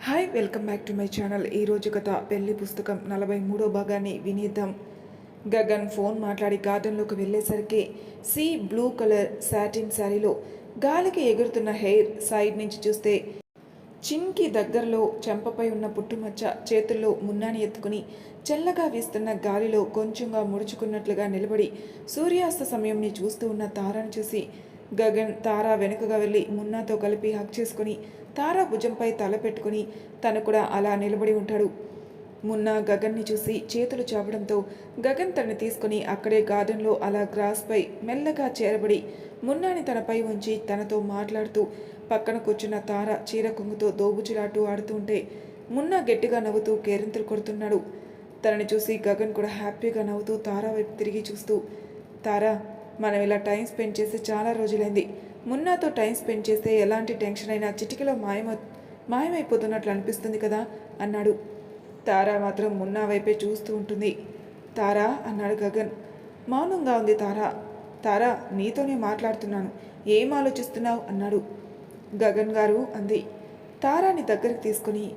Hi welcome back to my channel. ఈరోజు కథ పెళ్ళి పుస్తకం నలభై మూడో భాగాన్ని వినీతం గగన్ ఫోన్ మాట్లాడి గార్డెన్లోకి వెళ్ళేసరికి సీ బ్లూ కలర్ సాటిన్ శారీలో గాలికి ఎగురుతున్న హెయిర్ సైడ్ నుంచి చూస్తే చిన్కి దగ్గరలో చెంపపై ఉన్న పుట్టుమచ్చ చేతుల్లో మున్నాని ఎత్తుకుని చల్లగా వీస్తున్న గాలిలో కొంచెంగా ముడుచుకున్నట్లుగా నిలబడి సూర్యాస్త సమయంని చూస్తూ ఉన్న తారను చూసి గగన్ తారా వెనుకగా వెళ్ళి మున్నాతో కలిపి హక్ చేసుకుని తారా భుజంపై తల పెట్టుకుని తను కూడా అలా నిలబడి ఉంటాడు. మున్నా గగన్ని చూసి చేతులు చాపడంతో గగన్ తనని తీసుకుని అక్కడే గార్డెన్లో అలా గ్రాస్పై మెల్లగా చేరబడి మున్నాని తనపై ఉంచి తనతో మాట్లాడుతూ పక్కన కూర్చున్న తార చీర కొంగుతో దోబుచులాటూ ఆడుతుంటే మున్నా గట్టిగా నవ్వుతూ కేరింతలు కొడుతున్నాడు. తనని చూసి గగన్ కూడా హ్యాపీగా నవ్వుతూ తారా వైపు తిరిగి చూస్తూ తారా మనం ఇలా టైం స్పెండ్ చేసి చాలా రోజులైంది. మున్నాతో టైం స్పెండ్ చేస్తే ఎలాంటి టెన్షన్ అయినా చిటికలో మాయమ మాయమైపోతున్నట్లు అనిపిస్తుంది కదా అన్నాడు. తారా మాత్రం మున్నా వైపే చూస్తూ ఉంటుంది. తారా అన్నాడు గగన్. మౌనంగా ఉంది తారా. తారా నీతోనే మాట్లాడుతున్నాను. ఏం ఆలోచిస్తున్నావు? అన్నాడు. గగన్ గారు అంది. తారాని దగ్గరికి తీసుకుని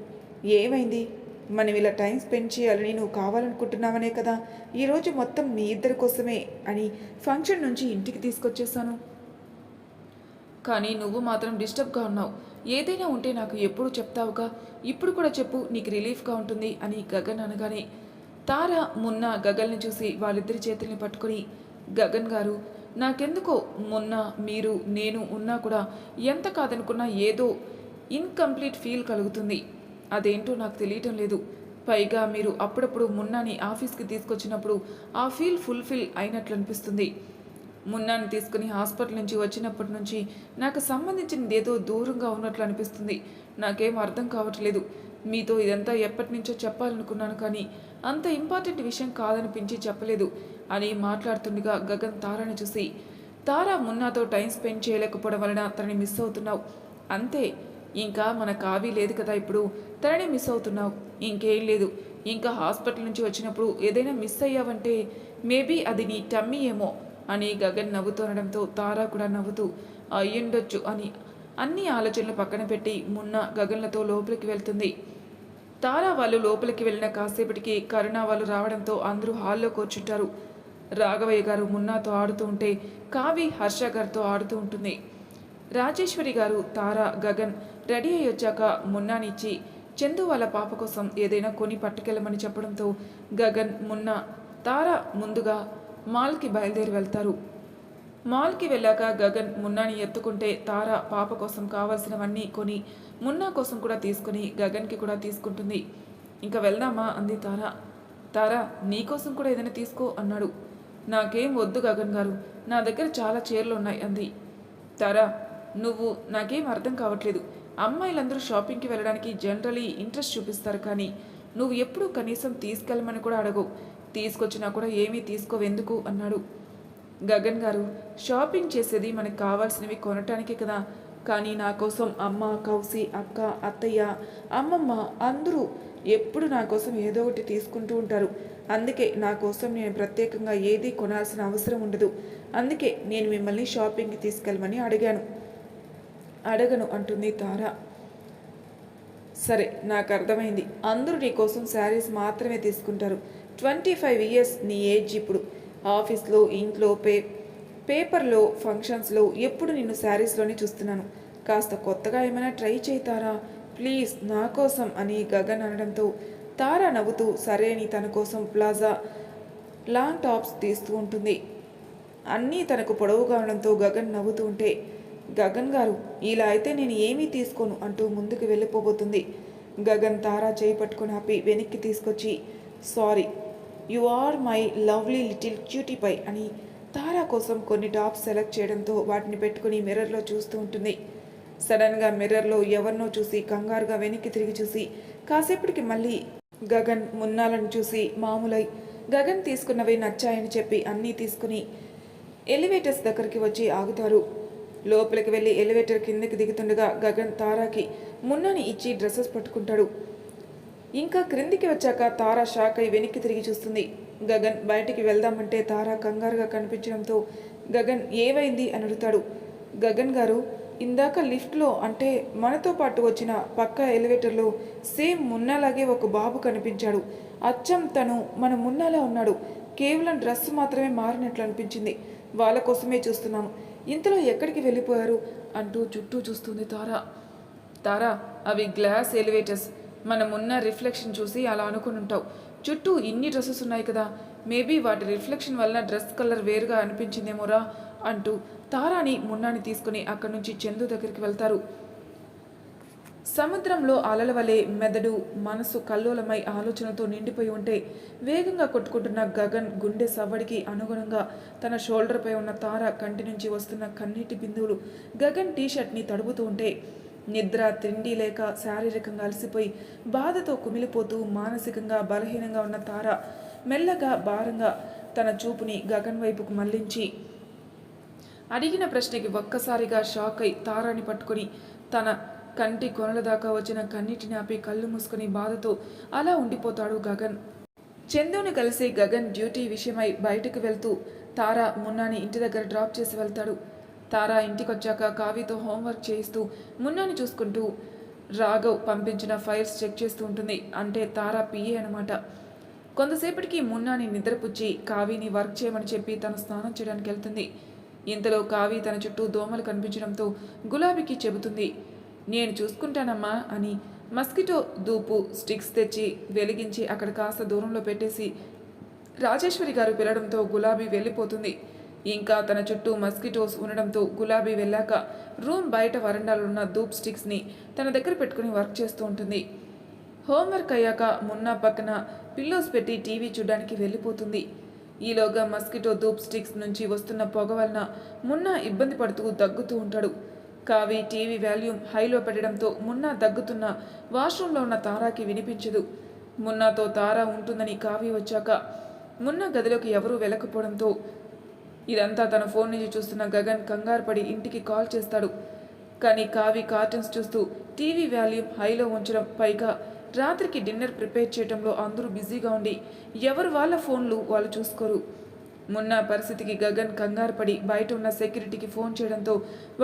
ఏమైంది? మనం ఇలా టైం స్పెండ్ చేయాలని నువ్వు కావాలనుకుంటున్నావనే కదా ఈరోజు మొత్తం మీ ఇద్దరి కోసమే అని ఫంక్షన్ నుంచి ఇంటికి తీసుకొచ్చేసాను కానీ నువ్వు మాత్రం డిస్టర్బ్గా ఉన్నావు. ఏదైనా ఉంటే నాకు ఎప్పుడు చెప్తావుగా? ఇప్పుడు కూడా చెప్పు నీకు రిలీఫ్గా ఉంటుంది అని గగన్ అనగానే. తార మున్న గగల్ని చూసి వాళ్ళిద్దరి చేతుల్ని పట్టుకొని గగన్ గారు నాకెందుకో మొన్న మీరు నేను ఉన్నా కూడా ఎంత కాదనుకున్నా ఏదో ఇన్కంప్లీట్ ఫీల్ కలుగుతుంది. అదేంటో నాకు తెలియటం లేదు. పైగా మీరు అప్పుడప్పుడు మున్నాని ఆఫీస్కి తీసుకొచ్చినప్పుడు ఆ ఫీల్ ఫుల్ఫిల్ అయినట్లు అనిపిస్తుంది మున్నాను తీసుకుని హాస్పిటల్ నుంచి వచ్చినప్పటి నుంచి నాకు సంబంధించినది ఏదో దూరంగా ఉన్నట్లు అనిపిస్తుంది. నాకేం అర్థం కావట్లేదు. మీతో ఇదంతా ఎప్పటి నుంచో చెప్పాలనుకున్నాను కానీ అంత ఇంపార్టెంట్ విషయం కాదనిపించి చెప్పలేదు అని మాట్లాడుతుండగా గగన్ తారాని చూసి తారా మున్నాతో టైం స్పెండ్ చేయలేకపోవడం వలన తనని మిస్ అవుతున్నావు. అంతే. ఇంకా మన కావి లేదు కదా ఇప్పుడు. తనని మిస్ అవుతున్నావు. ఇంకేం లేదు. ఇంకా హాస్పిటల్ నుంచి వచ్చినప్పుడు ఏదైనా మిస్ అయ్యావంటే మేబీ అది నీ టమ్మీ ఏమో. అని గగన్ నవ్వుతుండడంతో తారా కూడా నవ్వుతూ అయ్యుండొచ్చు అని అన్ని ఆలోచనలు పక్కన పెట్టి మున్న గగన్లతో లోపలికి వెళ్తుంది. తారా వాళ్ళు లోపలికి వెళ్ళిన కాసేపటికి కరుణ వాళ్ళు రావడంతో అందరూ హాల్లో కూర్చుంటారు. రాఘవయ్య గారు మున్నాతో ఆడుతూ ఉంటే కావి హర్ష గారితో ఆడుతూ ఉంటుంది. రాజేశ్వరి గారు తారా గగన్ రెడీ అయ్యి వచ్చాక మున్నానిచ్చి చందు వాళ్ళ పాప కోసం ఏదైనా కొని పట్టుకెళ్ళమని చెప్పడంతో గగన్ మున్న తారా ముందుగా మాల్కి బయలుదేరి వెళ్తారు. మాల్కి వెళ్ళాక గగన్ మున్నాని ఎత్తుకుంటే తార పాప కోసం కావాల్సినవన్నీ కొని మున్నా కోసం కూడా తీసుకుని గగన్కి కూడా తీసుకుంటుంది. ఇంకా వెళ్దామా? అంది తార. తార నీకోసం కూడా ఏదైనా తీసుకో అన్నాడు. నాకేం వద్దు గగన్ గారు నా దగ్గర చాలా చీరలు ఉన్నాయి అంది. తారా నువ్వు నాకేం అర్థం కావట్లేదు. అమ్మాయిలందరూ షాపింగ్కి వెళ్ళడానికి జనరలీ ఇంట్రెస్ట్ చూపిస్తారు కానీ నువ్వు ఎప్పుడూ కనీసం తీసుకెళ్ళమని కూడా అడగవు. తీసుకొచ్చినా కూడా ఏమీ తీసుకోవెందుకు అన్నాడు. గగన్ గారు షాపింగ్ చేసేది మనకు కావాల్సినవి కొనటానికే కదా. కానీ నా కోసం అమ్మ కౌసి అక్క అత్తయ్య అమ్మమ్మ అందరూ ఎప్పుడు నా కోసం ఏదో ఒకటి తీసుకుంటూ ఉంటారు. అందుకే నా కోసం నేను ప్రత్యేకంగా ఏది కొనాల్సిన అవసరం ఉండదు. అందుకే నేను మిమ్మల్ని షాపింగ్కి తీసుకెళ్ళమని అడిగాను. అడగను అంటుంది తార. సరే నాకు అర్థమైంది. అందరూ నీ కోసం శారీస్ మాత్రమే తీసుకుంటారు. ట్వంటీ ఫైవ్ ఇయర్స్ నీ ఏజ్ ఇప్పుడు. ఆఫీస్లో ఇంట్లో పే పేపర్లో ఫంక్షన్స్లో ఎప్పుడు నిన్ను శారీస్లోనే చూస్తున్నాను. కాస్త కొత్తగా ఏమైనా ట్రై చేస్తారా ప్లీజ్ నా కోసం అని గగన్ అనడంతో తారా నవ్వుతూ సరే అని తన కోసం ప్లాజా లాంగ్ టాప్స్ తీస్తూ ఉంటుంది. అన్నీ తనకు పొడవుగా ఉండడంతో గగన్ నవ్వుతూ ఉంటే గగన్ గారు ఇలా అయితే నేను ఏమీ తీసుకోను అంటూ ముందుకు వెళ్ళిపోబోతుంది. గగన్ తారా చేయి పట్టుకుని ఆపి వెనక్కి తీసుకొచ్చి sorry you are my lovely little cutie pie అని తారా కోసం కొన్ని టాప్స్ సెలెక్ట్ చేయడంతో వాటిని పెట్టుకుని మిర్రర్లో చూస్తూ ఉంటుంది. సడన్గా మిర్రర్లో ఎవరినో చూసి కంగారుగా వెనక్కి తిరిగి చూసి కాసేపటికి మళ్ళీ గగన్ మున్నాలను చూసి మామూలై గగన్ తీసుకున్నవి నచ్చాయని చెప్పి అన్నీ తీసుకుని ఎలివేటర్స్ దగ్గరికి వచ్చి ఆగుతారు. లోపలికి వెళ్ళి ఎలివేటర్ కిందకి దిగుతుండగా గగన్ తారాకి మున్నాని ఇచ్చి డ్రెస్సెస్ పట్టుకుంటాడు. ఇంకా క్రిందికి వచ్చాక తారా షాక్ అయి వెనక్కి తిరిగి చూస్తుంది. గగన్ బయటికి వెళ్దామంటే తారా కంగారుగా కనిపించడంతో గగన్ ఏవైంది అని అడుగుతాడు. గగన్ గారు ఇందాక లిఫ్ట్లో అంటే మనతో పాటు వచ్చిన పక్క ఎలివేటర్లో సేమ్ మున్నాలాగే ఒక బాబు కనిపించాడు. అచ్చం తను మన మున్నాలా ఉన్నాడు. కేవలం డ్రెస్ మాత్రమే మారినట్లు అనిపించింది. వాళ్ళ కోసమే చూస్తున్నాను ఇంతలో ఎక్కడికి వెళ్ళిపోయారు అంటూ చుట్టూ చూస్తుంది తారా. తారా అవి గ్లాస్ ఎలివేటర్స్. మనం ఉన్న రిఫ్లెక్షన్ చూసి అలా అనుకుని ఉంటావు. చుట్టూ ఇన్ని డ్రెస్సెస్ ఉన్నాయి కదా. మేబీ వాటి రిఫ్లెక్షన్ వలన డ్రెస్ కలర్ వేరుగా అనిపించిందేమోరా అంటూ తారాని మున్నాని తీసుకుని అక్కడి నుంచి చందు దగ్గరికి వెళ్తారు. సముద్రంలో అలల వలె మెదడు మనసు కల్లోలమై ఆలోచనతో నిండిపోయి ఉంటే వేగంగా కొట్టుకుంటున్న గగన్ గుండె సవ్వడికి అనుగుణంగా తన షోల్డర్పై ఉన్న తార కంటి నుంచి వస్తున్న కన్నీటి బిందువులు గగన్ టీషర్ట్ని తడుపుతూ ఉంటే నిద్ర తిండి లేక శారీరకంగా అలసిపోయి బాధతో కుమిలిపోతూ మానసికంగా బలహీనంగా ఉన్న తార మెల్లగా భారంగా తన చూపుని గగన్ వైపుకు మళ్ళించి అడిగిన ప్రశ్నకి ఒక్కసారిగా షాక్ అయి తారాని పట్టుకొని తన కంటి కొనల దాకా వచ్చిన కన్నిటిని ఆపి కళ్ళు మూసుకుని బాధతో అలా ఉండిపోతాడు గగన్. చందుని కలిసి గగన్ డ్యూటీ విషయమై బయటకు వెళ్తూ తారా మున్నాని ఇంటి దగ్గర డ్రాప్ చేసి వెళ్తాడు. తారా ఇంటికొచ్చాక కావితో హోంవర్క్ చేయిస్తూ మున్నాని చూసుకుంటూ రాఘవ్ పంపించిన ఫైల్స్ చెక్ చేస్తూ ఉంటుంది. అంటే తారా పిఏ అనమాట కొంతసేపటికి మున్నాని నిద్రపుచ్చి కావిని వర్క్ చేయమని చెప్పి తను స్నానం చేయడానికి వెళ్తుంది. ఇంతలో కావి తన చుట్టూ దోమలు కనిపించడంతో గులాబీకి చెబుతుంది. నేను చూసుకుంటానమ్మా అని మస్కిటో దూపు స్టిక్స్ తెచ్చి వెలిగించి అక్కడ కాస్త దూరంలో పెట్టేసి రాజేశ్వరి గారు పిలవడంతో గులాబీ వెళ్ళిపోతుంది. ఇంకా తన చుట్టూ మస్కిటోస్ ఉండడంతో గులాబీ వెళ్ళాక రూమ్ బయట వరండాలో ఉన్న ధూప్ స్టిక్స్ని తన దగ్గర పెట్టుకుని వర్క్ చేస్తూ ఉంటుంది. హోంవర్క్ అయ్యాక మున్నా పక్కన పిల్లోస్ పెట్టి టీవీ చూడడానికి వెళ్ళిపోతుంది. ఈలోగా మస్కిటో ధూప్ స్టిక్స్ నుంచి వస్తున్న పొగ వలన మున్నా ఇబ్బంది పడుతూ దగ్గుతూ ఉంటాడు. కావి టీవీ వాల్యూమ్ హైలో పెట్టడంతో మున్నా దగ్గుతున్న వాష్రూంలో ఉన్న తారాకి వినిపించదు. మున్నాతో తారా ఉంటుందని కావి వచ్చాక మున్నా గదిలోకి ఎవరూ వెళ్ళకపోవడంతో ఇదంతా తన ఫోన్ నుంచి చూస్తున్న గగన్ కంగారు పడి ఇంటికి కాల్ చేస్తాడు. కానీ కావి కార్టూన్స్ చూస్తూ టీవీ వాల్యూమ్ హైలో ఉంచడం పైగా రాత్రికి డిన్నర్ ప్రిపేర్ చేయడంలో అందరూ బిజీగా ఉండి ఎవరు వాళ్ళ ఫోన్లు వాళ్ళు చూసుకోరు. మొన్న పరిస్థితికి గగన్ కంగారు పడి బయట ఉన్న సెక్యూరిటీకి ఫోన్ చేయడంతో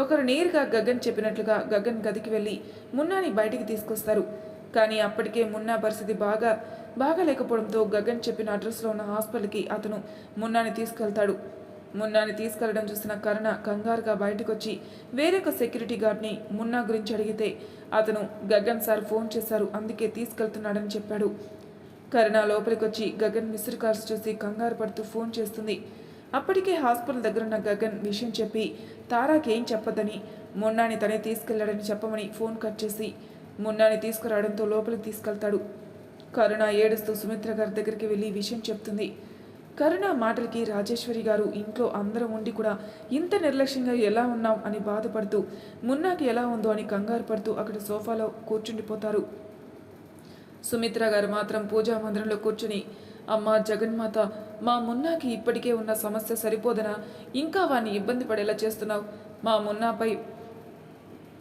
ఒకరు నేరుగా గగన్ చెప్పినట్లుగా గగన్ గదికి వెళ్ళి మున్నాని బయటికి తీసుకొస్తారు. కానీ అప్పటికే మున్నా పరిస్థితి బాగా బాగాలేకపోవడంతో గగన్ చెప్పిన అడ్రస్లో ఉన్న హాస్పిటల్కి అతను మున్నాని తీసుకెళ్తాడు. మున్నాని తీసుకెళ్ళడం చూసిన కరుణ కంగారుగా బయటకొచ్చి వేరొక సెక్యూరిటీ గార్డ్ని మున్నా గురించి అడిగితే అతను గగన్ సార్ ఫోన్ చేశారు అందుకే తీసుకెళ్తున్నాడని చెప్పాడు. కరుణ లోపలికొచ్చి గగన్ మిస్డ్ కాల్స్ చూసి కంగారు పడుతూ ఫోన్ చేస్తుంది. అప్పటికే హాస్పిటల్ దగ్గరున్న గగన్ విషయం చెప్పి తారాకి ఏం చెప్పదని మున్నాని తనే తీసుకెళ్ళాడని చెప్పమని ఫోన్ కట్ చేసి మున్నాని తీసుకురావడంతో లోపలికి తీసుకెళ్తాడు. కరుణ ఏడుస్తూ సుమిత్ర గారి దగ్గరికి వెళ్ళి విషయం చెప్తుంది. కరుణ మాటలకి రాజేశ్వరి గారు ఇంట్లో అందరం ఉండి కూడా ఇంత నిర్లక్ష్యంగా ఎలా ఉన్నాం అని బాధపడుతూ మున్నాకి ఎలా ఉందో అని కంగారు పడుతూ అక్కడ సోఫాలో కూర్చుండిపోతారు. సుమిత్ర గారు మాత్రం పూజా మందిరంలో కూర్చుని అమ్మ జగన్మాత మా మున్నాకి ఇప్పటికే ఉన్న సమస్య సరిపోదనా? ఇంకా వాణ్ణి ఇబ్బంది పడేలా చేస్తున్నావు? మా మున్నాపై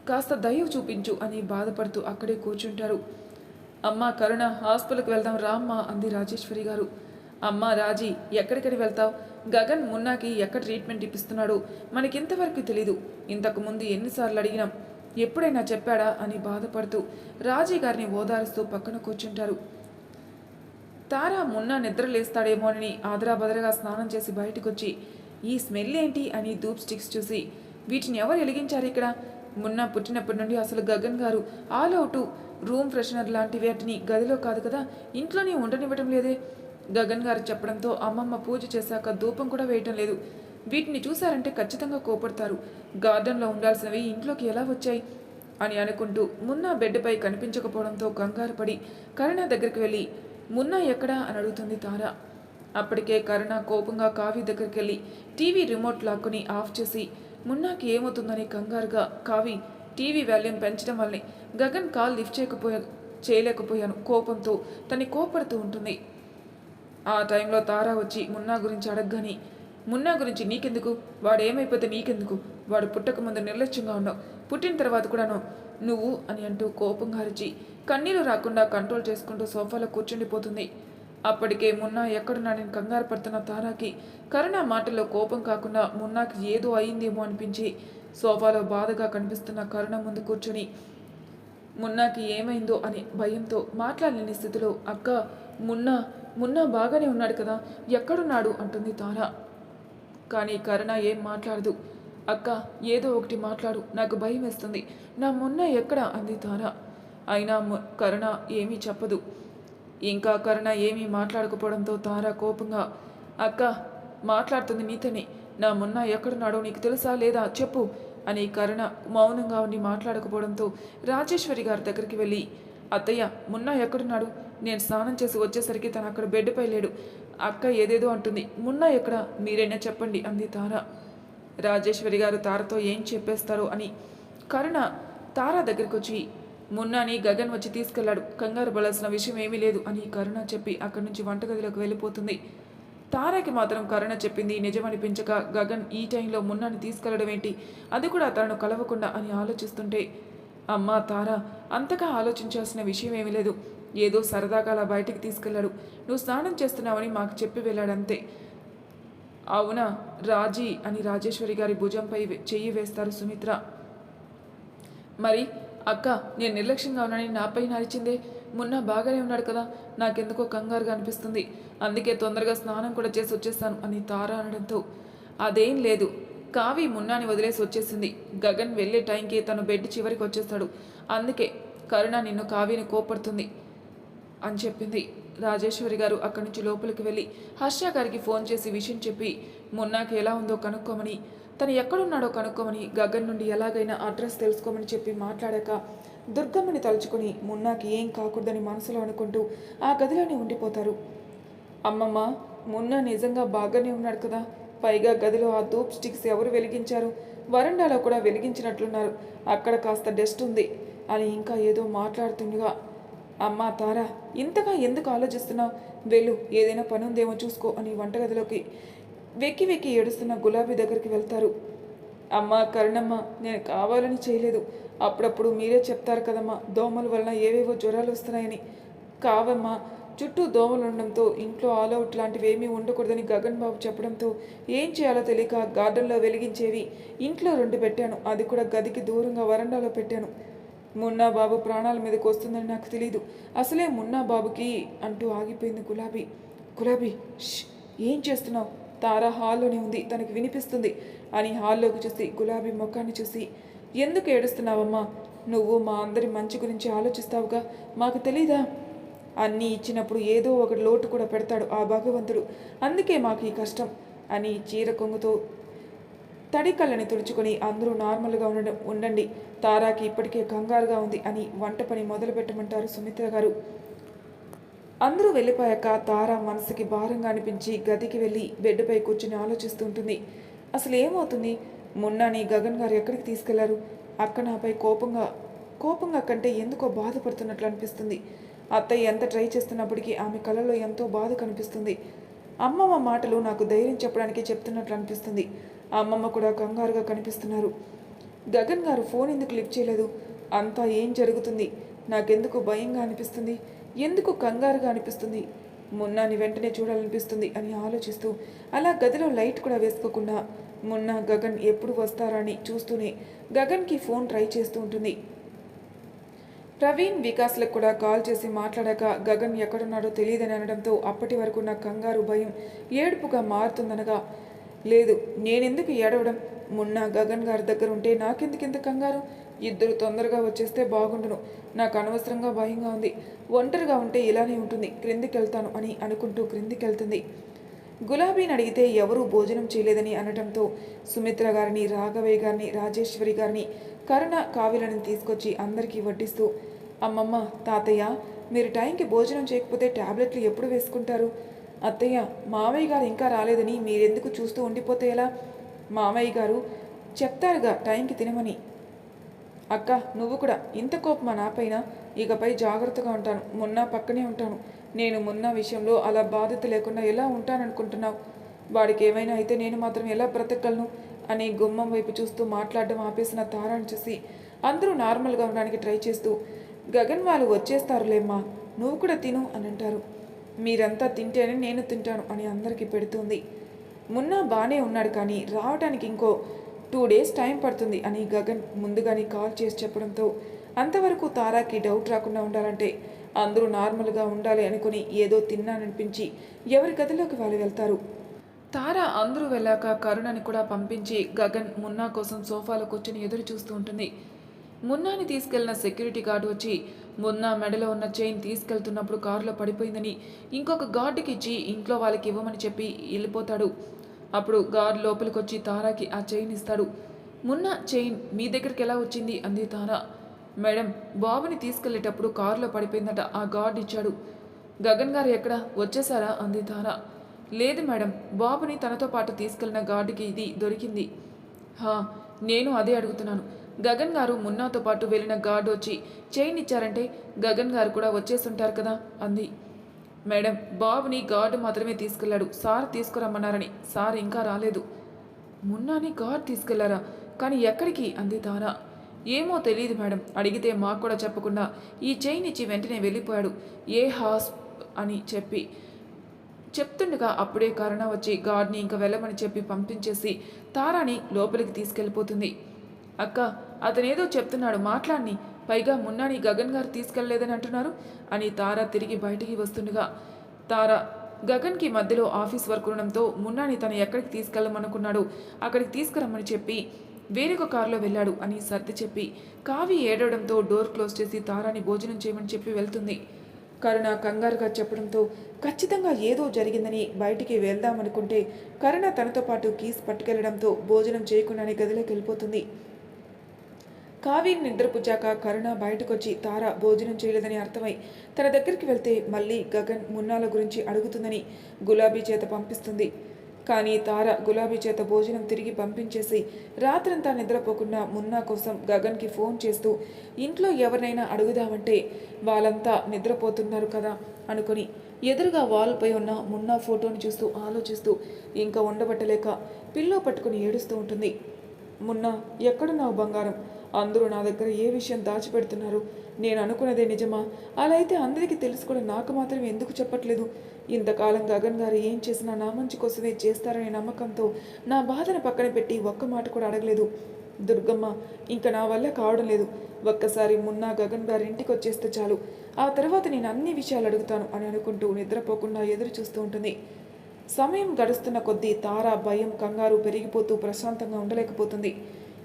కాస్త దయ చూపించు అని బాధపడుతూ అక్కడే కూర్చుంటారు. అమ్మ కరుణ హాస్పిటల్కి వెళ్దాం రామ్మా అంది రాజేశ్వరి గారు. అమ్మ రాజీ ఎక్కడికడి వెళ్తావు? గగన్ మున్నాకి ఎక్కడ ట్రీట్మెంట్ ఇప్పిస్తున్నాడో? మనకింతవరకు తెలీదు. ఇంతకుముందు ఎన్నిసార్లు అడిగినాం ఎప్పుడైనా చెప్పాడా అని బాధపడుతూ రాజీ గారిని ఓదారుస్తూ పక్కన కూర్చుంటారు. తారా మున్నా నిద్రలేస్తాడేమోనని ఆదరాబదరగా స్నానం చేసి బయటకొచ్చి ఈ స్మెల్ ఏంటి అని ధూప్ స్టిక్స్ చూసి వీటిని ఎవరు వెలిగించారు ఇక్కడ? మున్నా పుట్టినప్పటి నుండి అసలు గగన్ గారు ఆల్ అవుట్ రూమ్ ఫ్రెషనర్ లాంటి వాటిని గదిలో కాదు కదా ఇంట్లోనే ఉండనివ్వటం లేదే? గగన్ గారు చెప్పడంతో అమ్మమ్మ పూజ చేశాక ధూపం కూడా వేయటం లేదు. వీటిని చూశారంటే ఖచ్చితంగా కోపడతారు. గార్డెన్లో ఉండాల్సినవి ఇంట్లోకి ఎలా వచ్చాయి? అని అనుకుంటూ మున్నా బెడ్పై కనిపించకపోవడంతో కంగారు పడి కరుణ దగ్గరికి వెళ్ళి మున్నా ఎక్కడా? అని అడుగుతుంది తార. అప్పటికే కరుణ కోపంగా కావి దగ్గరికి వెళ్ళి టీవీ రిమోట్ లాక్కుని ఆఫ్ చేసి మున్నాకి ఏమవుతుందని కంగారుగా కావి టీవీ వాల్యూమ్ పెంచడం వల్లనే గగన్ కాల్ లిఫ్ట్ చేయకపోయా చేయలేకపోయాను. కోపంతో తన్ని కోపడుతూ ఉంటుంది. ఆ టైంలో తారా వచ్చి మున్నా గురించి అడగగాని మున్నా గురించి నీకెందుకు? వాడు ఏమైపోతే నీకెందుకు? వాడు పుట్టక ముందు నిర్లక్ష్యంగా ఉన్నావు. పుట్టిన తర్వాత కూడాను నువ్వు అని అంటూ కోపంగా అరిచి కన్నీరు రాకుండా కంట్రోల్ చేసుకుంటూ సోఫాలో కూర్చుండిపోతుంది. అప్పటికే మున్నా ఎక్కడున్నాడని కంగారు పడుతున్న తారాకి కరుణ మాటల్లో కోపం కాకుండా మున్నాకి ఏదో అయిందేమో అనిపించి సోఫాలో బాధగా కనిపిస్తున్న కరుణ ముందు కూర్చొని మున్నాకి ఏమైందో అని భయంతో మాట్లాడలేని స్థితిలో అక్క మున్నా మున్నా బాగానే ఉన్నాడు కదా ఎక్కడున్నాడు? అంటుంది తార. కానీ కరుణ ఏం మాట్లాడదు. అక్క ఏదో ఒకటి మాట్లాడు నాకు భయం వేస్తుంది. నా మొన్న ఎక్కడ? అంది తార. అయినా కరుణ ఏమీ చెప్పదు. ఇంకా కరుణ ఏమీ మాట్లాడకపోవడంతో తార కోపంగా అక్క మాట్లాడుతుంది నీతోనే నా మొన్న ఎక్కడున్నాడో నీకు తెలుసా లేదా? చెప్పు అని కరుణ మౌనంగా ఉండి మాట్లాడకపోవడంతో రాజేశ్వరి గారి దగ్గరికి వెళ్ళి అత్తయ్య మున్నా ఎక్కడున్నాడు? నేను స్నానం చేసి వచ్చేసరికి తను అక్కడ బెడ్పై లేడు. అక్క ఏదేదో అంటుంది. మున్నా ఎక్కడ? మీరైనా చెప్పండి అంది తార. రాజేశ్వరి గారు తారతో ఏం చెప్పేస్తారో అని. కరుణ తార దగ్గరికి వచ్చి మున్నాని గగన్ వచ్చి తీసుకెళ్ళాడు కంగారు పడాల్సిన విషయం ఏమీ లేదు అని కరుణ చెప్పి అక్కడి నుంచి వంటగదిలోకి వెళ్ళిపోతుంది. తారకి మాత్రం కరుణ చెప్పింది నిజమనిపించక గగన్ ఈ టైంలో మున్నాని తీసుకెళ్ళడం ఏంటి? అది కూడా తనను కలవకుండా అని ఆలోచిస్తుంటే అమ్మా తార అంతగా ఆలోచించాల్సిన విషయం ఏమీ లేదు. ఏదో సరదాగా అలా బయటికి తీసుకెళ్ళాడు నువ్వు స్నానం చేస్తున్నావని మాకు చెప్పి వెళ్ళాడంతే. అవునా రాజీ అని రాజేశ్వరి గారి భుజంపై చెయ్యి వేస్తారు సుమిత్ర. మరి అక్క నేను నిర్లక్ష్యంగా ఉన్నానని నాపై నరిచిందే. మొన్న బాగానే ఉన్నాడు కదా నాకెందుకో కంగారుగా అనిపిస్తుంది. అందుకే తొందరగా స్నానం కూడా చేసి వచ్చేస్తాను అని తార అనడంతో. అదేం లేదు కావి మున్నాని వదిలేసి వచ్చేసింది. గగన్ వెళ్ళే టైంకి తను బెడ్ చివరికి వచ్చేస్తాడు. అందుకే కరుణ నిన్ను కావిని కోపడుతుంది అని చెప్పింది. రాజేశ్వరి గారు అక్కడి నుంచి లోపలికి వెళ్ళి హర్ష గారికి ఫోన్ చేసి విషయం చెప్పి మున్నాకి ఎలా ఉందో కనుక్కోమని తను ఎక్కడున్నాడో కనుక్కోమని గగన్ నుండి ఎలాగైనా అడ్రస్ తెలుసుకోమని చెప్పి మాట్లాడాక దుర్గమ్మని తలుచుకొని మున్నాకి ఏం కాకూడదని మనసులో అనుకుంటూ ఆ గదిలోనే ఉండిపోతారు. అమ్మమ్మ మున్నా నిజంగా బాగానే ఉన్నాడు కదా. పైగా గదిలో ఆ ధూప్ స్టిక్స్ ఎవరు వెలిగించారు? వరండాలో కూడా వెలిగించినట్లున్నారు. అక్కడ కాస్త డస్ట్ ఉంది అని ఇంకా ఏదో మాట్లాడుతుండగా అమ్మా తారా ఇంతగా ఎందుకు ఆలోచిస్తున్నావు? వెళ్ళు ఏదైనా పని ఉందేమో చూసుకో అని వంటగదిలోకి వెక్కి వెక్కి ఏడుస్తున్న గులాబీ దగ్గరికి వెళ్తారు. అమ్మ కరుణమ్మ నేను కావాలని చేయలేదు. అప్పుడప్పుడు మీరే చెప్తారు కదమ్మా దోమల వలన ఏవేవో జ్వరాలు వస్తున్నాయని. కావమ్మా చుట్టూ దోమలు ఉండడంతో ఇంట్లో ఆల్అవుట్ లాంటివి ఏమీ ఉండకూడదని గగన్ బాబు చెప్పడంతో ఏం చేయాలో తెలియక గార్డెన్లో వెలిగించేవి ఇంట్లో రెండు పెట్టాను. అది కూడా గదికి దూరంగా వరండాలో పెట్టాను. మున్నా బాబు ప్రాణాల మీదకి వస్తుందని నాకు తెలీదు. అసలే మున్నా బాబుకి అంటూ ఆగిపోయింది గులాబీ. గులాబీ ఏం చేస్తున్నావు? తారా హాల్లోనే ఉంది తనకి వినిపిస్తుంది అని హాల్లోకి చూసి గులాబీ ముఖాన్ని చూసి ఎందుకు ఏడుస్తున్నావమ్మా? నువ్వు మా అందరి మంచి గురించి ఆలోచిస్తావుగా? మాకు తెలీదా? అన్నీ ఇచ్చినప్పుడు ఏదో ఒకటి లోటు కూడా పెడతాడు ఆ భగవంతుడు. అందుకే మాకు ఈ కష్టం అని చీర కొంగుతో తడి కళ్ళని తుడుచుకొని అందరూ నార్మల్గా ఉండడం ఉండండి. తారాకి ఇప్పటికే కంగారుగా ఉంది అని వంట పని మొదలు పెట్టమంటారు సుమిత్ర గారు. అందరూ వెళ్ళిపోయాక తార మనసుకి భారంగా అనిపించి గదికి వెళ్ళి బెడ్పై కూర్చుని ఆలోచిస్తుంటుంది అసలు ఏమవుతుంది? మొన్నని గగన్ గారు ఎక్కడికి తీసుకెళ్ళారు? అక్క నాపై కోపంగా కోపంగా కంటే ఎందుకో బాధపడుతున్నట్లు అనిపిస్తుంది. అత్తయ్య ఎంత ట్రై చేస్తున్నప్పటికీ ఆమె కళలో ఎంతో బాధ కనిపిస్తుంది. అమ్మమ్మ మాటలు నాకు ధైర్యం చెప్పడానికి చెప్తున్నట్లు అనిపిస్తుంది. అమ్మమ్మ కూడా కంగారుగా కనిపిస్తున్నారు. గగన్ గారు ఫోన్ ఎందుకు లిఫ్ట్ చేయలేదు? అంతా ఏం జరుగుతుంది? నాకెందుకు భయంగా అనిపిస్తుంది? ఎందుకు కంగారుగా అనిపిస్తుంది? మున్నాని వెంటనే చూడాలనిపిస్తుంది అని ఆలోచిస్తూ అలా గదిలో లైట్ కూడా వేసుకోకుండా మున్నా గగన్ ఎప్పుడు వస్తారా అని చూస్తూనే గగన్కి ఫోన్ ట్రై చేస్తూ ఉంటుంది. ప్రవీణ్ వికాస్లకు కూడా కాల్ చేసి మాట్లాడాక గగన్ ఎక్కడున్నాడో తెలియదని అనడంతో అప్పటి వరకు నా కంగారు భయం ఏడుపుగా మారుతుందనగా లేదు నేనెందుకు ఏడవడం? మొన్న గగన్ గారి దగ్గర ఉంటే నాకెందుకు ఇంత కంగారు? ఇద్దరు తొందరగా వచ్చేస్తే బాగుండును. నాకు అనవసరంగా భయంగా ఉంది. ఒంటరిగా ఉంటే ఇలానే ఉంటుంది. క్రిందికి వెళ్తాను అని అనుకుంటూ క్రిందికి వెళ్తుంది గులాబీని అడిగితే ఎవరూ భోజనం చేయలేదని అనడంతో సుమిత్ర గారిని రాఘవయ్య గారిని రాజేశ్వరి గారిని కరుణ కావిలను తీసుకొచ్చి అందరికీ వడ్డిస్తూ అమ్మమ్మ తాతయ్య మీరు టైంకి భోజనం చేయకపోతే టాబ్లెట్లు ఎప్పుడు వేసుకుంటారు? అత్తయ్య మామయ్య గారు ఇంకా రాలేదని మీరెందుకు చూస్తూ ఉండిపోతే ఎలా? మామయ్య గారు చెప్తారుగా టైంకి తినమని. అక్క నువ్వు కూడా ఇంత కోపమా నాపైన ఇకపై జాగ్రత్తగా ఉంటాను. మొన్న పక్కనే ఉంటాను. నేను మొన్న విషయంలో అలా బాధ్యత లేకుండా ఎలా ఉంటాననుకుంటున్నావు? వాడికి ఏమైనా అయితే నేను మాత్రం ఎలా బ్రతకగలను? అని గుమ్మం వైపు చూస్తూ మాట్లాడడం ఆపేసిన తారాన్ని చూసి అందరూ నార్మల్గా ఉండడానికి ట్రై చేస్తూ గగన్ వాళ్ళు వచ్చేస్తారులేమ్మా నువ్వు కూడా తిను అని అంటారు మీరంతా తింటేనే నేను తింటాను అని అందరికీ పెడుతుంది. మున్నా బాగానే ఉన్నాడు కానీ రావడానికి ఇంకో టూ డేస్ టైం పడుతుంది అని గగన్ ముందుగానే కాల్ చేసి చెప్పడంతో అంతవరకు తారాకి డౌట్ రాకుండా ఉండాలంటే అందరూ నార్మల్గా ఉండాలి అనుకుని ఏదో తిన్నాననిపించి ఎవరి గదిలోకి వాళ్ళు వెళ్తారు. తార అందరూ వెళ్ళాక కరుణని కూడా పంపించి గగన్ మున్నా కోసం సోఫాలో కూర్చొని ఎదురు చూస్తూ ఉంటుంది. మున్నాని తీసుకెళ్ళిన సెక్యూరిటీ గార్డు వచ్చి మొన్న మెడలో ఉన్న చైన్ తీసుకెళ్తున్నప్పుడు కారులో పడిపోయిందని ఇంకొక గార్డుకి ఇచ్చి ఇంట్లో వాళ్ళకి ఇవ్వమని చెప్పి వెళ్ళిపోతాడు. అప్పుడు గార్డు లోపలికి వచ్చి తారాకి ఆ చైన్ ఇస్తాడు. మొన్న చైన్ మీ దగ్గరికి ఎలా వచ్చింది? అంది తారా. మేడం బాబుని తీసుకెళ్ళేటప్పుడు కారులో పడిపోయిందట ఆ గార్డు ఇచ్చాడు. గగన్ గారు ఎక్కడ? వచ్చేసారా? అంది తారా. లేదు మేడం బాబుని తనతో పాటు తీసుకెళ్ళిన గార్డుకి ఇది దొరికింది. హా నేను అదే అడుగుతున్నాను. గగన్ గారు మున్నాతో పాటు వెళ్ళిన గార్డు వచ్చి చైన్ ఇచ్చారంటే గగన్ గారు కూడా వచ్చేస్తుంటారు కదా అంది. మేడం బాబుని గార్డు మాత్రమే తీసుకెళ్ళాడు సార్ తీసుకురమ్మన్నారని. సార్ ఇంకా రాలేదు. మున్నాని గార్డ్ తీసుకెళ్ళారా? కానీ ఎక్కడికి? అంది తారా. ఏమో తెలియదు మేడం. అడిగితే మాకు కూడా చెప్పకుండా ఈ చైన్ ఇచ్చి వెంటనే వెళ్ళిపోయాడు. ఏ హాస్ అని చెప్పి. చెప్తుండగా అప్పుడే కరుణ వచ్చి గార్డ్ని ఇంకా వెళ్ళమని చెప్పి పంపించేసి తారాని లోపలికి తీసుకెళ్ళిపోతుంది. అక్క అతనేదో చెప్తున్నాడు మాట్లాడిని. పైగా మున్నాని గగన్ గారు తీసుకెళ్ళేదని అంటున్నారు అని తార తిరిగి బయటికి వస్తుండగా. తార గగన్కి మధ్యలో ఆఫీస్ వర్క్ ఉండడంతో మున్నాని తను ఎక్కడికి తీసుకెళ్ళమనుకున్నాడు. అక్కడికి తీసుకురమ్మని చెప్పి వేరొక కారులో వెళ్ళాడు అని సర్ది చెప్పి కావి ఏడవడంతో డోర్ క్లోజ్ చేసి తారాని భోజనం చేయమని చెప్పి వెళ్తుంది. కరుణ కంగారుగా చెప్పడంతో ఖచ్చితంగా ఏదో జరిగిందని బయటికి వెళ్దామనుకుంటే కరుణ తనతో పాటు కీస్ పట్టుకెళ్ళడంతో భోజనం చేయకుండానే గదిలోకి వెళ్ళిపోతుంది. కావ్యని నిద్రపుచ్చాక కరుణ బయటకొచ్చి తార భోజనం చేయలేదని అర్థమై తన దగ్గరికి వెళ్తే మళ్ళీ గగన్ మున్నాల గురించి అడుగుతుందని గులాబీ చేత పంపిస్తుంది. కానీ తార గులాబీ చేత భోజనం తిరిగి పంపించేసి రాత్రంతా నిద్రపోకుండా మున్నా కోసం గగన్కి ఫోన్ చేస్తూ ఇంట్లో ఎవరినైనా అడుగుదామంటే వాళ్ళంతా నిద్రపోతున్నారు కదా అనుకుని ఎదురుగా వాల్పై ఉన్న మున్నా ఫోటోని చూస్తూ ఆలోచిస్తూ ఇంకా ఉండబట్టలేక పిల్లో పట్టుకుని ఏడుస్తూ ఉంటుంది. మున్నా ఎక్కడున్నావు బంగారం? అందరూ నా దగ్గర ఏ విషయం దాచిపెడుతున్నారు? నేను అనుకున్నదే నిజమా? అలా అయితే అందరికీ తెలుసు కూడా నాకు మాత్రం ఎందుకు చెప్పట్లేదు? ఇంతకాలం గగన్ గారు ఏం చేసినా నా మంచి కోసమే చేస్తారనే నమ్మకంతో నా బాధను పక్కన పెట్టి ఒక్క మాట కూడా అడగలేదు. దుర్గమ్మ ఇంకా నా వల్ల కావడం లేదు. ఒక్కసారి మున్నా గగన్ గారి ఇంటికి వచ్చేస్తే చాలు. ఆ తర్వాత నేను అన్ని విషయాలు అడుగుతాను అని అనుకుంటూ నిద్రపోకుండా ఎదురు చూస్తూ ఉంటుంది. సమయం గడుస్తున్న కొద్దీ తార భయం కంగారు పెరిగిపోతూ ప్రశాంతంగా ఉండలేకపోతుంది.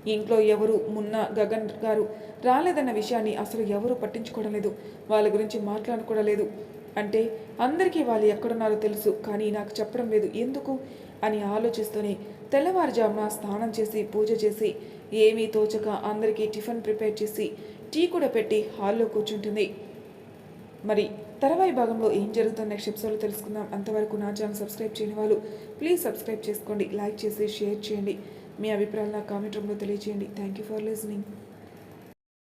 ఇంట్లో ఎవరు మున్న గగన్ గారు రాలేదన్న విషయాన్ని అసలు ఎవరూ పట్టించుకోవడం లేదు. వాళ్ళ గురించి మాట్లాడుకోవడం లేదు. అంటే అందరికీ వాళ్ళు ఎక్కడున్నారో తెలుసు కానీ నాకు చెప్పడం లేదు. ఎందుకు? అని ఆలోచిస్తూనే తెల్లవారుజామున స్నానం చేసి పూజ చేసి ఏమీ తోచక అందరికీ టిఫిన్ ప్రిపేర్ చేసి టీ కూడా పెట్టి హాల్లో కూర్చుంటుంది. మరి తర్వాయి భాగంలో ఏం జరుగుతుందో నెక్స్ట్ ఎపిసోడ్లో తెలుసుకుందాం. అంతవరకు నా ఛానల్ సబ్స్క్రైబ్ చేయని వాళ్ళు ప్లీజ్ సబ్స్క్రైబ్ చేసుకోండి లైక్ చేసి షేర్ చేయండి. మీ అభిప్రాయాలు నాకు కామెంట్ రూమ్లో తెలియజేయండి థ్యాంక్ యూ ఫర్ లిజనింగ్